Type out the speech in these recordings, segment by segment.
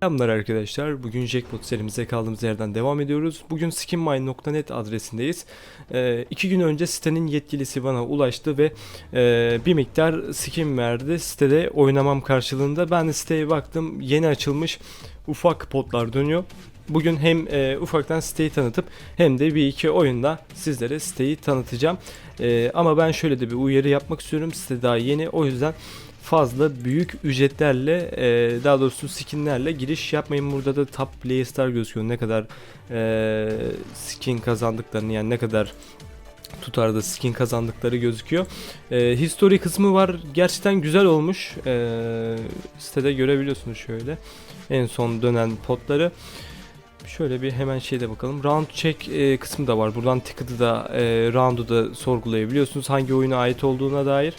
Selamlar arkadaşlar. Bugün Jackpot serimize kaldığımız yerden devam ediyoruz. Bugün skinmine.net adresindeyiz. Ee, iki gün önce sitenin yetkilisi bana ulaştı ve e, bir miktar skin verdi. Sitede oynamam karşılığında. Ben siteye baktım. Yeni açılmış ufak potlar dönüyor. Bugün hem e, ufaktan siteyi tanıtıp hem de bir iki oyunda sizlere siteyi tanıtacağım. E, ama ben şöyle de bir uyarı yapmak istiyorum. Site daha yeni. O yüzden fazla büyük ücretlerle e, daha doğrusu skinlerle giriş yapmayın. Burada da top players'lar gözüküyor. Ne kadar e, skin kazandıklarını yani ne kadar tutarda skin kazandıkları gözüküyor. E, history kısmı var. Gerçekten güzel olmuş. E, sitede görebiliyorsunuz şöyle. En son dönen potları. Şöyle bir hemen şeyde bakalım. Round check e, kısmı da var. Buradan ticket'ı da e, round'u da sorgulayabiliyorsunuz. Hangi oyuna ait olduğuna dair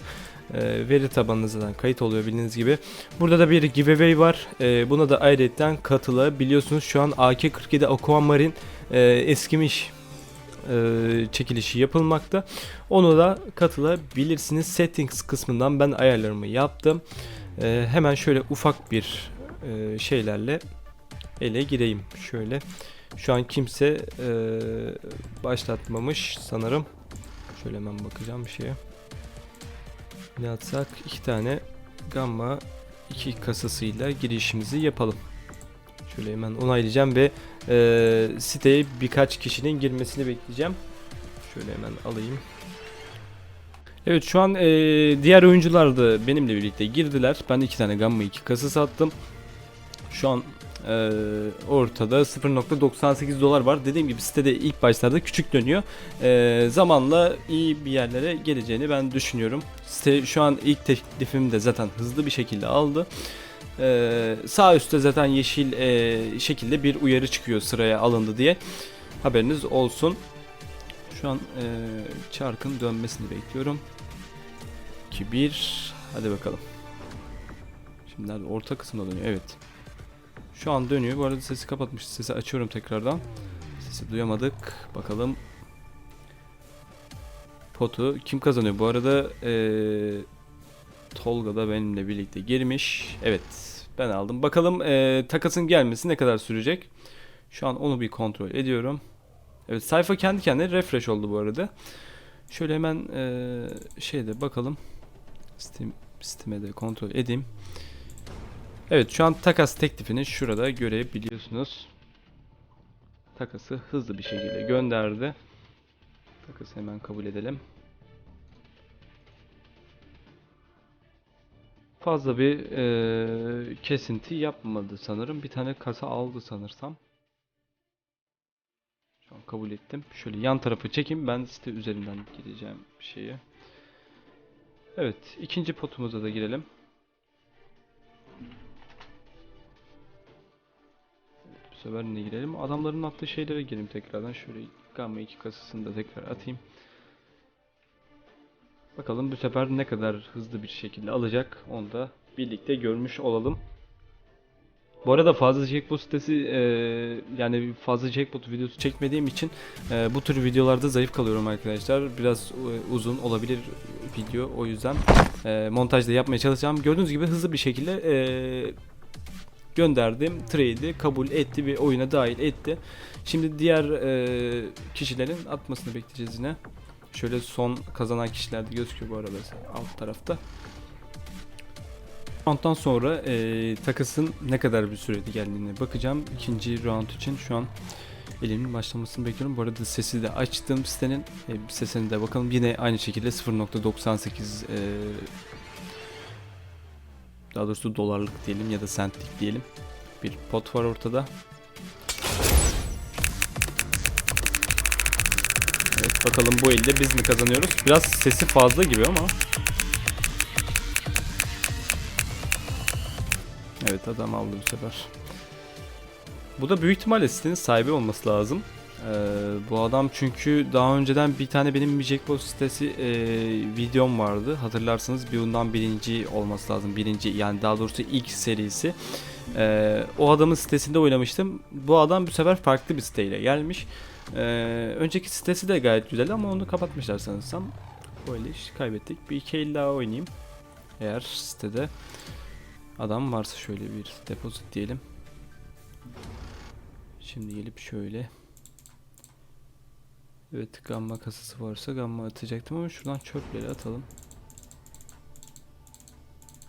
e, veri tabanınızdan kayıt oluyor bildiğiniz gibi. Burada da bir giveaway var. E, buna da ayrıca katılabiliyorsunuz. Şu an AK-47 Aquamarine e, eskimiş e, çekilişi yapılmakta. Onu da katılabilirsiniz. Settings kısmından ben ayarlarımı yaptım. E, hemen şöyle ufak bir e, şeylerle ele gireyim. Şöyle. Şu an kimse e, başlatmamış sanırım. Şöyle hemen bakacağım bir şeye. Ne atsak? iki tane gamma iki kasasıyla girişimizi yapalım. Şöyle hemen onaylayacağım ve e, siteye birkaç kişinin girmesini bekleyeceğim. Şöyle hemen alayım. Evet şu an e, diğer oyuncular da benimle birlikte girdiler. Ben iki tane gamma iki kasa sattım. Şu an e, ortada 0.98 dolar var. Dediğim gibi sitede ilk başlarda küçük dönüyor. E, zamanla iyi bir yerlere geleceğini ben düşünüyorum. Site şu an ilk teklifimi de zaten hızlı bir şekilde aldı. E, sağ üstte zaten yeşil e, şekilde bir uyarı çıkıyor sıraya alındı diye. Haberiniz olsun. Şu an e, çarkın dönmesini bekliyorum. 2 1 hadi bakalım. Şimdi orta kısımda dönüyor. Evet. Şu an dönüyor. Bu arada sesi kapatmış. Sesi açıyorum tekrardan. Sesi duyamadık. Bakalım. Potu kim kazanıyor? Bu arada ee, Tolga da benimle birlikte girmiş. Evet. Ben aldım. Bakalım ee, takasın gelmesi ne kadar sürecek? Şu an onu bir kontrol ediyorum. Evet sayfa kendi kendine refresh oldu bu arada. Şöyle hemen ee, şeyde bakalım. Steam, Steam'e de kontrol edeyim. Evet şu an takas teklifini şurada görebiliyorsunuz. Takası hızlı bir şekilde gönderdi. Takası hemen kabul edelim. Fazla bir eee, kesinti yapmadı sanırım. Bir tane kasa aldı sanırsam. Şu an kabul ettim. Şöyle yan tarafı çekeyim. Ben site üzerinden gideceğim şeye. Evet. ikinci potumuza da girelim. Bu girelim? Adamların attığı şeylere girelim tekrardan. Şöyle Gamma 2 kasasını da tekrar atayım. Bakalım bu sefer ne kadar hızlı bir şekilde alacak. Onu da birlikte görmüş olalım. Bu arada fazla jackpot sitesi e, yani fazla jackpot videosu çekmediğim için e, bu tür videolarda zayıf kalıyorum arkadaşlar. Biraz e, uzun olabilir video o yüzden e, montajda yapmaya çalışacağım. Gördüğünüz gibi hızlı bir şekilde e, gönderdim. Trade'i kabul etti ve oyuna dahil etti. Şimdi diğer e, kişilerin atmasını bekleyeceğiz yine. Şöyle son kazanan kişiler de gözüküyor bu arada alt tarafta. Round'dan sonra e, takasın ne kadar bir sürede geldiğine bakacağım. İkinci round için şu an elimin başlamasını bekliyorum. Bu arada sesi de açtım sitenin. E, sesine de bakalım. Yine aynı şekilde 0.98 e, daha doğrusu dolarlık diyelim ya da centlik diyelim. Bir pot var ortada. Evet bakalım bu elde biz mi kazanıyoruz? Biraz sesi fazla gibi ama. Evet adam aldı bu sefer. Bu da büyük ihtimalle sitenin sahibi olması lazım. Ee, bu adam çünkü daha önceden bir tane benim Jackpot sitesi e, videom vardı. Hatırlarsanız bir bundan birinci olması lazım. Birinci yani daha doğrusu ilk serisi. Ee, o adamın sitesinde oynamıştım. Bu adam bu sefer farklı bir siteyle gelmiş. Ee, önceki sitesi de gayet güzel ama onu kapatmışlar sanırsam. Bu eli kaybettik. Bir iki el daha oynayayım. Eğer sitede adam varsa şöyle bir depozit diyelim. Şimdi gelip şöyle. Evet gamma kasası varsa gamma atacaktım ama şuradan çöpleri atalım.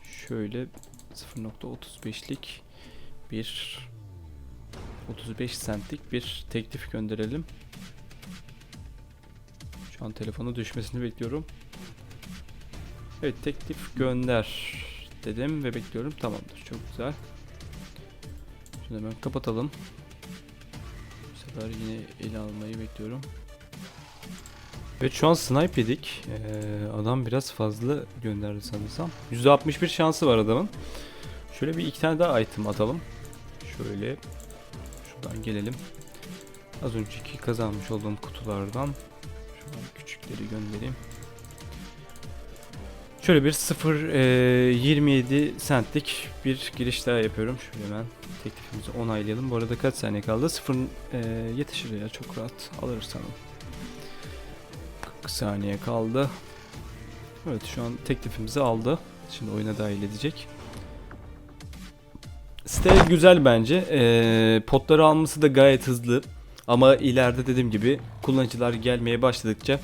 Şöyle 0.35'lik bir 35 centlik bir teklif gönderelim. Şu an telefonu düşmesini bekliyorum. Evet teklif gönder dedim ve bekliyorum. Tamamdır. Çok güzel. Şunu hemen kapatalım. Bu sefer yine ele almayı bekliyorum. Evet şu an snipe yedik. Ee, adam biraz fazla gönderdi sanırsam. %61 şansı var adamın. Şöyle bir iki tane daha item atalım. Şöyle şuradan gelelim. Az önceki kazanmış olduğum kutulardan şuradan küçükleri göndereyim. Şöyle bir 0.27 centlik bir giriş daha yapıyorum. Şöyle hemen teklifimizi onaylayalım. Bu arada kaç saniye kaldı? 0 e, yetişir ya çok rahat alırız sanırım. 40 saniye kaldı. Evet şu an teklifimizi aldı. Şimdi oyuna dahil edecek. Site güzel bence. Ee, potları alması da gayet hızlı. Ama ileride dediğim gibi kullanıcılar gelmeye başladıkça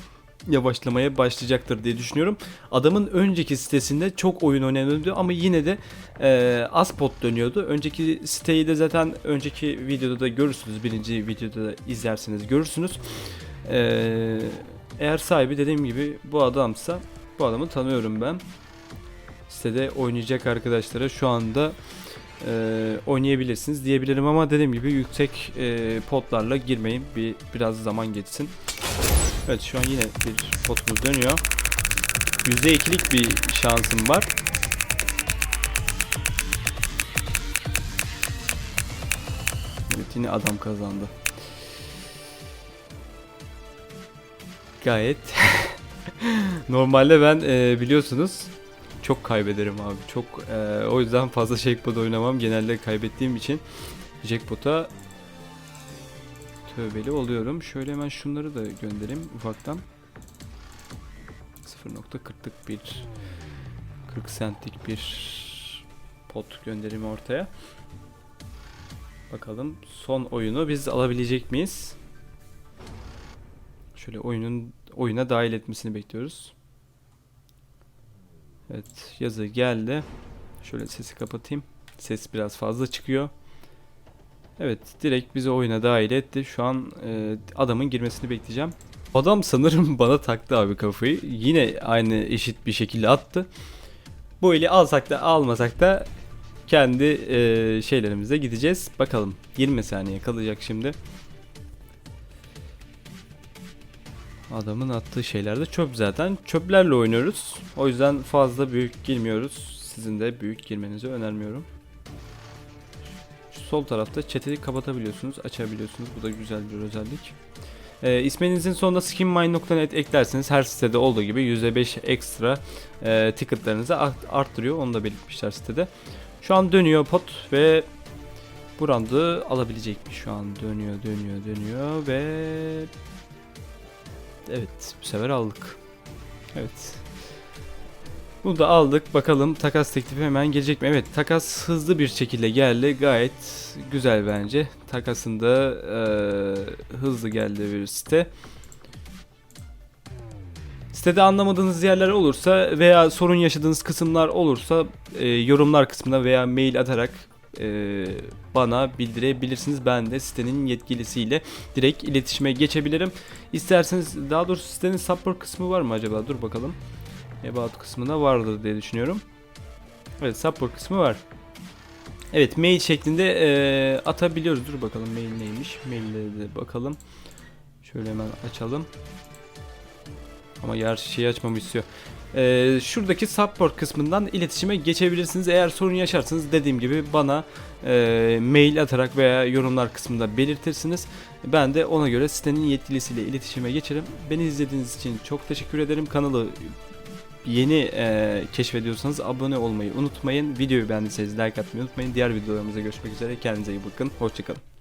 yavaşlamaya başlayacaktır diye düşünüyorum. Adamın önceki sitesinde çok oyun oynanıyordu ama yine de e, az pot dönüyordu. Önceki siteyi de zaten önceki videoda da görürsünüz. Birinci videoda da izlerseniz görürsünüz. Eee eğer sahibi dediğim gibi bu adamsa bu adamı tanıyorum ben. Sitede oynayacak arkadaşlara şu anda e, oynayabilirsiniz diyebilirim ama dediğim gibi yüksek e, potlarla girmeyin. Bir biraz zaman geçsin. Evet şu an yine bir potumuz dönüyor. %2'lik bir şansım var. Evet yine adam kazandı. Gayet Normalde ben e, biliyorsunuz çok kaybederim abi. Çok e, o yüzden fazla jackpot oynamam. Genelde kaybettiğim için jackpot'a tövbeli oluyorum. Şöyle hemen şunları da göndereyim ufaktan. 0.40'lık bir 40 centlik bir pot göndereyim ortaya. Bakalım son oyunu biz alabilecek miyiz? Şöyle oyunun oyuna dahil etmesini bekliyoruz. Evet yazı geldi. Şöyle sesi kapatayım. Ses biraz fazla çıkıyor. Evet direkt bizi oyuna dahil etti. Şu an e, adamın girmesini bekleyeceğim. Adam sanırım bana taktı abi kafayı. Yine aynı eşit bir şekilde attı. Bu eli alsak da almasak da kendi e, şeylerimize gideceğiz. Bakalım 20 saniye kalacak şimdi. Adamın attığı şeyler de çöp zaten. Çöplerle oynuyoruz. O yüzden fazla büyük girmiyoruz. Sizin de büyük girmenizi önermiyorum. Şu sol tarafta chat'i kapatabiliyorsunuz, açabiliyorsunuz. Bu da güzel bir özellik. Ee, isminizin sonunda skinmine.net eklerseniz her sitede olduğu gibi %5 ekstra e, ticketlarınızı arttırıyor. Onu da belirtmişler sitede. Şu an dönüyor pot ve bu randı alabilecek mi? Şu an dönüyor, dönüyor, dönüyor ve Evet bu sefer aldık. Evet. Bunu da aldık. Bakalım takas teklifi hemen gelecek mi? Evet takas hızlı bir şekilde geldi. Gayet güzel bence. Takasında e, hızlı geldi bir site. Sitede anlamadığınız yerler olursa veya sorun yaşadığınız kısımlar olursa e, yorumlar kısmına veya mail atarak e, bana bildirebilirsiniz. Ben de sitenin yetkilisiyle direkt iletişime geçebilirim. İsterseniz daha doğrusu sitenin support kısmı var mı acaba? Dur bakalım. About kısmında vardır diye düşünüyorum. Evet support kısmı var. Evet mail şeklinde e, atabiliyoruz. Dur bakalım mail neymiş. Maille de bakalım. Şöyle hemen açalım. Ama yer şeyi açmamı istiyor. Ee, şuradaki support kısmından iletişime geçebilirsiniz. Eğer sorun yaşarsanız dediğim gibi bana e, mail atarak veya yorumlar kısmında belirtirsiniz. Ben de ona göre sitenin yetkilisiyle iletişime geçerim. Beni izlediğiniz için çok teşekkür ederim. Kanalı yeni e, keşfediyorsanız abone olmayı unutmayın. Videoyu beğendiyseniz like atmayı unutmayın. Diğer videolarımıza görüşmek üzere. Kendinize iyi bakın. Hoşçakalın.